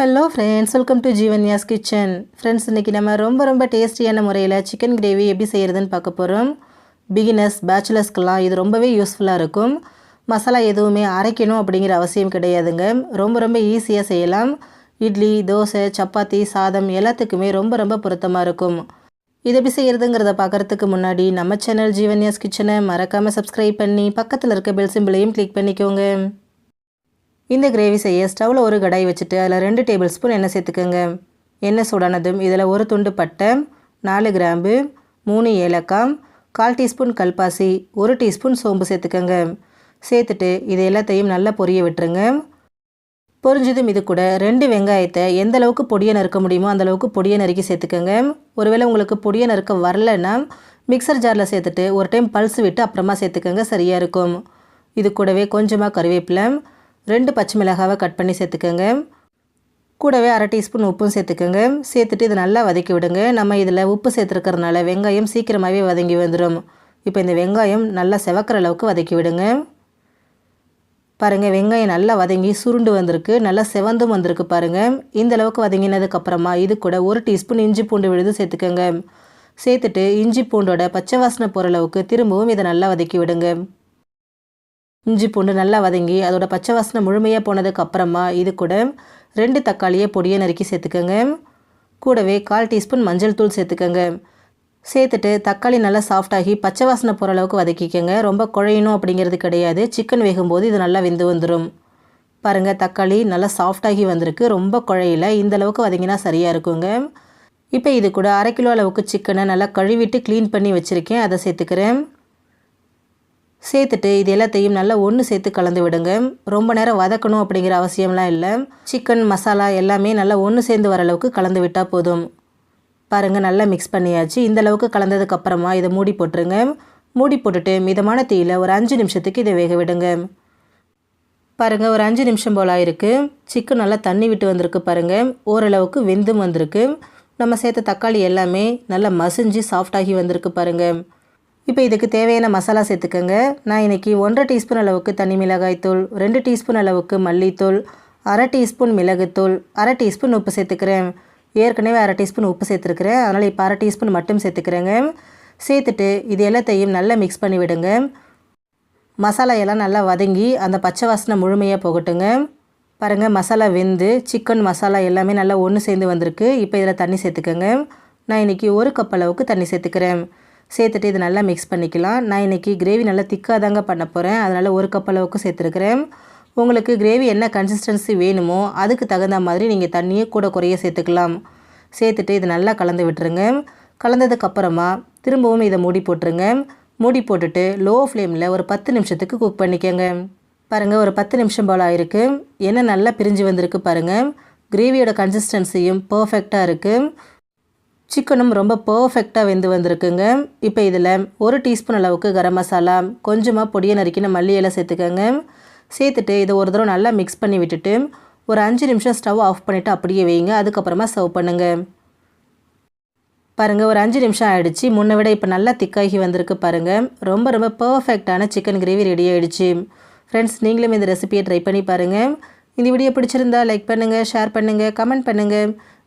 Hello friends welcome to Jeevanya's kitchen friends இன்றைக்கி நம்ம ரொம்ப ரொம்ப டேஸ்டியான முறையில் சிக்கன் கிரேவி எப்படி செய்கிறதுன்னு பார்க்க போகிறோம் பிகினர்ஸ் பேச்சுலர்ஸ்க்கெலாம் இது ரொம்பவே யூஸ்ஃபுல்லாக இருக்கும். மசாலா எதுவுமே அரைக்கணும் அப்படிங்கிற அவசியம் கிடையாதுங்க. ரொம்ப ரொம்ப ஈஸியாக செய்யலாம். இட்லி தோசை சப்பாத்தி சாதம் எல்லாத்துக்குமே ரொம்ப ரொம்ப பொருத்தமாக இருக்கும். இது எப்படி செய்கிறதுங்கிறத பார்க்குறதுக்கு முன்னாடி நம்ம சேனல் ஜீவன்யாஸ் கிச்சனை மறக்காமல் சப்ஸ்கிரைப் பண்ணி பக்கத்தில் இருக்க பெல் சிம்பிளையும் கிளிக் பண்ணிக்கோங்க. இந்த கிரேவி செய்ய ஸ்டவ்வில் ஒரு கடாய் வச்சுட்டு அதில் ரெண்டு டேபிள் ஸ்பூன் எண்ணெய் சேர்த்துக்கோங்க. எண்ணெய் சூடானதும் இதில் ஒரு துண்டு பட்டை நாலு கிராம்பு மூணு ஏலக்காய் கால் டீஸ்பூன் கல்பாசி ஒரு டீஸ்பூன் சோம்பு சேர்த்துக்கோங்க. சேர்த்துட்டு இது எல்லாத்தையும் நல்லா பொரிய விட்டுருங்க. பொரிஞ்சதும் இது கூட ரெண்டு வெங்காயத்தை எந்த அளவுக்கு பொடியை நறுக்க முடியுமோ அந்த அளவுக்கு பொடியை நறுக்கி சேர்த்துக்கோங்க. ஒருவேளை உங்களுக்கு பொடியை நறுக்க வரலைன்னா மிக்சர் ஜாரில் சேர்த்துட்டு ஒரு டைம் பல்ஸ் விட்டு அப்புறமா சேர்த்துக்கோங்க சரியாக இருக்கும். இது கூடவே கொஞ்சமாக கருவேப்பிலை ரெண்டு பச்சை மிளகாவை கட் பண்ணி சேர்த்துக்கோங்க. கூடவே அரை டீஸ்பூன் உப்பும் சேர்த்துக்கோங்க. சேர்த்துட்டு இதை நல்லா வதக்கி விடுங்க. நம்ம இதில் உப்பு சேர்த்துருக்கறனால வெங்காயம் சீக்கிரமாகவே வதங்கி வந்துடும். இப்போ இந்த வெங்காயம் நல்லா செவக்கிற அளவுக்கு வதக்கி விடுங்க. பாருங்கள் வெங்காயம் நல்லா வதங்கி சுருண்டு வந்திருக்கு. நல்லா செவந்தும் வந்திருக்கு பாருங்கள் இந்த அளவுக்கு வதங்கினதுக்கப்புறமா இது கூட ஒரு டீஸ்பூன் இஞ்சி பூண்டு விழுது சேர்த்துக்கோங்க. சேர்த்துட்டு இஞ்சி பூண்டோட பச்சை வாசனை போகிற அளவுக்கு திரும்பவும் இதை நல்லா வதக்கி விடுங்க. இஞ்சி பூண்டு நல்லா வதங்கி அதோட பச்சை வாசனை முழுமையாக போனதுக்கு அப்புறமா இது கூட ரெண்டு தக்காளியை பொடியை நறுக்கி சேர்த்துக்கோங்க. கூடவே கால் டீஸ்பூன் மஞ்சள் தூள் சேர்த்துக்கோங்க. சேர்த்துட்டு தக்காளி நல்லா சாஃப்டாகி பச்சை வாசனை போகிற அளவுக்கு வதக்கிக்கோங்க. ரொம்ப குழையணும் அப்படிங்கிறது கிடையாது. சிக்கன் வேகும்போது இது நல்லா வெந்து வந்துடும் பாருங்கள் தக்காளி நல்லா சாஃப்டாகி வந்திருக்கு. ரொம்ப குழையில. இந்த அளவுக்கு வதங்கினா சரியாக இருக்குங்க. இப்போ இது கூட அரை கிலோ அளவுக்கு சிக்கனை நல்லா கழுவிட்டு க்ளீன் பண்ணி வச்சுருக்கேன். அதை சேர்த்துக்கிறேன். சேர்த்துட்டு இது எல்லாத்தையும் நல்லா ஒன்று சேர்த்து கலந்து விடுங்க. ரொம்ப நேரம் வதக்கணும் அப்படிங்கிற அவசியம்லாம் இல்லை. சிக்கன் மசாலா எல்லாமே நல்லா ஒன்று சேர்ந்து வர அளவுக்கு கலந்து விட்டால் போதும். பாருங்கள் நல்லா மிக்ஸ் பண்ணியாச்சு. இந்த அளவுக்கு கலந்ததுக்கப்புறமா இதை மூடி போட்டுருங்க. மூடி போட்டுட்டு மிதமான தீயில் ஒரு அஞ்சு நிமிஷத்துக்கு இதை வேக விடுங்க. பாருங்கள் ஒரு அஞ்சு நிமிஷம் போல் ஆயிருக்கு. சிக்கன் நல்லா தண்ணி விட்டு வந்திருக்கு பாருங்கள் ஓரளவுக்கு வெந்தும் வந்திருக்கு. நம்ம சேர்த்த தக்காளி எல்லாமே நல்லா மசிஞ்சு சாஃப்டாகி வந்திருக்கு பாருங்கள் இப்போ இதுக்கு தேவையான மசாலா சேர்த்துக்கோங்க. நான் இன்றைக்கி ஒன்றரை டீஸ்பூன் அளவுக்கு தனி மிளகாய்த்தூள் ரெண்டு டீஸ்பூன் அளவுக்கு மல்லித்தூள் அரை டீஸ்பூன் மிளகுத்தூள் அரை டீஸ்பூன் உப்பு சேர்த்துக்கிறேன். ஏற்கனவே அரை டீஸ்பூன் உப்பு சேர்த்துருக்குறேன். அதனால் இப்போ அரை டீஸ்பூன் மட்டும் சேர்த்துக்கிறேங்க. சேர்த்துட்டு இது எல்லாத்தையும் நல்லா மிக்ஸ் பண்ணி விடுங்க. மசாலா எல்லாம் நல்லா வதங்கி அந்த பச்சை வாசனை முழுமையாக போகட்டுங்க. பாருங்கள் மசாலா வெந்து சிக்கன் மசாலா எல்லாமே நல்லா ஒன்று சேர்ந்து வந்திருக்கு. இப்போ இதில் தண்ணி சேர்த்துக்கோங்க. நான் இன்றைக்கி ஒரு கப் அளவுக்கு தண்ணி சேர்த்துக்கிறேன். சேர்த்துட்டு இது நல்லா மிக்ஸ் பண்ணிக்கலாம். நான் இன்றைக்கி கிரேவி நல்லா திக்காக தாங்க பண்ண போகிறேன் அதனால் ஒரு கப் அளவுக்கு சேர்த்துருக்குறேன். உங்களுக்கு கிரேவி என்ன கன்சிஸ்டன்சி வேணுமோ அதுக்கு தகுந்த மாதிரி நீங்கள் தண்ணியை கூட குறைய சேர்த்துக்கலாம். சேர்த்துட்டு இது நல்லா கலந்து விட்டுருங்க. கலந்ததுக்கப்புறமா திரும்பவும் இதை மூடி போட்டுருங்க. மூடி போட்டுட்டு லோ ஃப்ளேமில் ஒரு பத்து நிமிஷத்துக்கு குக் பண்ணிக்கோங்க. பாருங்கள் ஒரு பத்து நிமிஷம் போல் ஆயிருக்கு. எண்ணெய் நல்லா பிரிஞ்சு வந்திருக்கு பாருங்கள் கிரேவியோட கன்சிஸ்டன்சியும் பர்ஃபெக்டாக இருக்குது சிக்கனும் ரொம்ப பர்ஃபெக்டாக வெந்து வந்திருக்குங்க. இப்போ இதில் ஒரு டீஸ்பூன் அளவுக்கு கரம் மசாலா கொஞ்சமாக பொடியை நறுக்கின மல்லி இலை சேர்த்துக்கோங்க. சேர்த்துட்டு இதை ஒரு தடவை நல்லா மிக்ஸ் பண்ணி விட்டுட்டு ஒரு அஞ்சு நிமிஷம் ஸ்டவ் ஆஃப் பண்ணிவிட்டு அப்படியே வைங்க. அதுக்கப்புறமா சர்வ் பண்ணுங்கள் பாருங்கள் ஒரு அஞ்சு நிமிஷம் ஆகிடுச்சு முன்னை விட இப்போ நல்லா திக்காகி வந்திருக்கு பாருங்கள் ரொம்ப ரொம்ப பர்ஃபெக்டான சிக்கன் கிரேவி ரெடி ஆகிடுச்சு ஃப்ரெண்ட்ஸ் நீங்களும் இந்த ரெசிபியை ட்ரை பண்ணி பாருங்கள் இந்த வீடியோ பிடிச்சிருந்தா லைக் பண்ணுங்கள் ஷேர் பண்ணுங்கள் கமெண்ட் பண்ணுங்கள்